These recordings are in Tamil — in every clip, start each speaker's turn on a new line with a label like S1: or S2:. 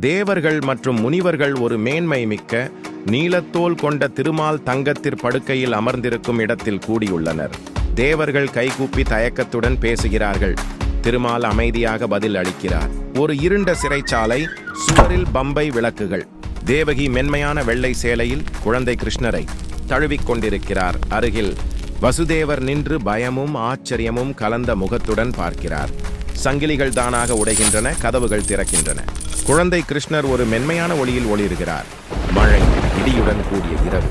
S1: தேவர்கள் மற்றும் முனிவர்கள் ஒரு மேன்மை மிக்க நீலத்தோல் கொண்ட திருமால் தங்கத்திற் படுக்கையில் அமர்ந்திருக்கும் இடத்தில் கூடியுள்ளனர். தேவர்கள் கைகூப்பி தயக்கத்துடன் பேசுகிறார்கள். திருமால் அமைதியாக பதில் அளிக்கிறார். ஒரு இருண்ட சிறைச்சாலை சுவரில் பம்பை விளக்குகள். தேவகி மென்மையான வெள்ளை சேலையில் குழந்தை கிருஷ்ணரை தழுவிக் கொண்டிருக்கிறார். அருகில் வசுதேவர் நின்று பயமும் ஆச்சரியமும் கலந்த முகத்துடன் பார்க்கிறார். சங்கிலிகள் தானாக உடைகின்றன கதவுகள் திறக்கின்றன. குழந்தை கிருஷ்ணர் ஒரு மென்மையான ஒளியில் ஒளிர்கிறார். மழை இடியுடன் கூடிய இரவு.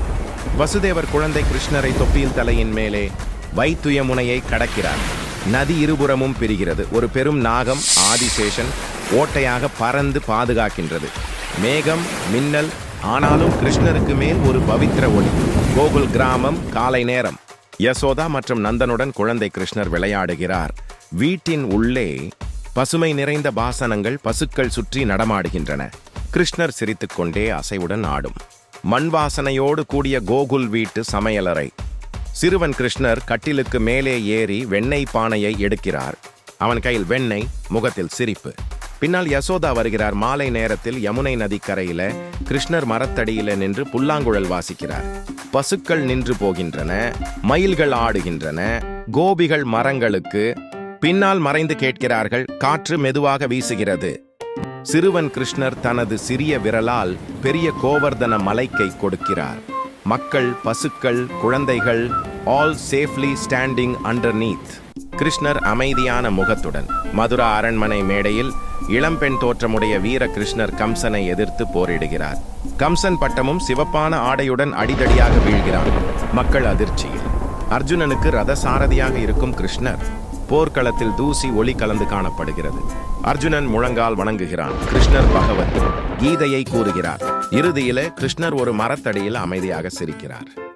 S1: வசுதேவர் குழந்தை கிருஷ்ணரை தொப்பியில் தலையின் மேலே வைத்துய முனையை கடக்கிறார். நதி இருபுறமும் பிரிகிறது. ஒரு பெரும் நாகம் ஆதிசேஷன் ஓட்டையாக பறந்து பாதுகாக்கின்றது. மேகம் மின்னல் ஆனாலும் கிருஷ்ணருக்கு மேல் ஒரு பவித்திர ஒளி. கோகுல் கிராமம் காலை நேரம். யசோதா மற்றும் நந்தனுடன் குழந்தை கிருஷ்ணர் விளையாடுகிறார். வீட்டின் உள்ளே பசுமை நிறைந்த பாசனங்கள் பசுக்கள் சுற்றி நடமாடுகின்றன. கிருஷ்ணர் சிரித்துக்கொண்டே அசைவுடன் ஆடும். மண் வாசனையோடு கூடிய கோகுல் வீட்டு சமையலறை. சிறுவன் கிருஷ்ணர் கட்டிலுக்கு மேலே ஏறி வெண்ணெய் பானையை எடுக்கிறார். அவன் கையில் வெண்ணெய் முகத்தில் சிரிப்பு. பின்னால் யசோதா வருகிறார். மாலை நேரத்தில் யமுனை நதிக்கரையில கிருஷ்ணர் மரத்தடியில நின்று புல்லாங்குழல் வாசிக்கிறார். பசுக்கள் நின்று போகின்றன மயில்கள் ஆடுகின்றன கோபிகள் மரங்களுக்கு பின்னால் மறைந்து கேட்கிறார்கள் காற்று மெதுவாக வீசுகிறது. சிறுவன் கிருஷ்ணர் தனது சிறிய விரலால் பெரிய கோவர்தன மலைக்கை கொடுக்கிறார். மக்கள் பசுக்கள் குழந்தைகள் ஆல் சேஃப்லி ஸ்டாண்டிங் அண்டர்நீத் கிருஷ்ணர் அமைதியான முகத்துடன் மதுரா அரண்மனை மேடையில் இளம்பெண் தோற்றமுடைய வீர கிருஷ்ணர் கம்சனை எதிர்த்து போரிடுகிறார். கம்சன் பட்டமும் சிவப்பான ஆடையுடன் அடிதடியாக வீழ்கிறான். மக்கள் அதிர்ச்சியில். அர்ஜுனனுக்கு ரத சாரதியாக இருக்கும் கிருஷ்ணர் போர்க்களத்தில் தூசி ஒளி கலந்து காணப்படுகிறது. அர்ஜுனன் முழங்கால் வணங்குகிறான். கிருஷ்ணர் பகவத் கீதையை கூறுகிறார். இறுதியில கிருஷ்ணர் ஒரு மரத்தடியில் அமைதியாக சிரிக்கிறார்.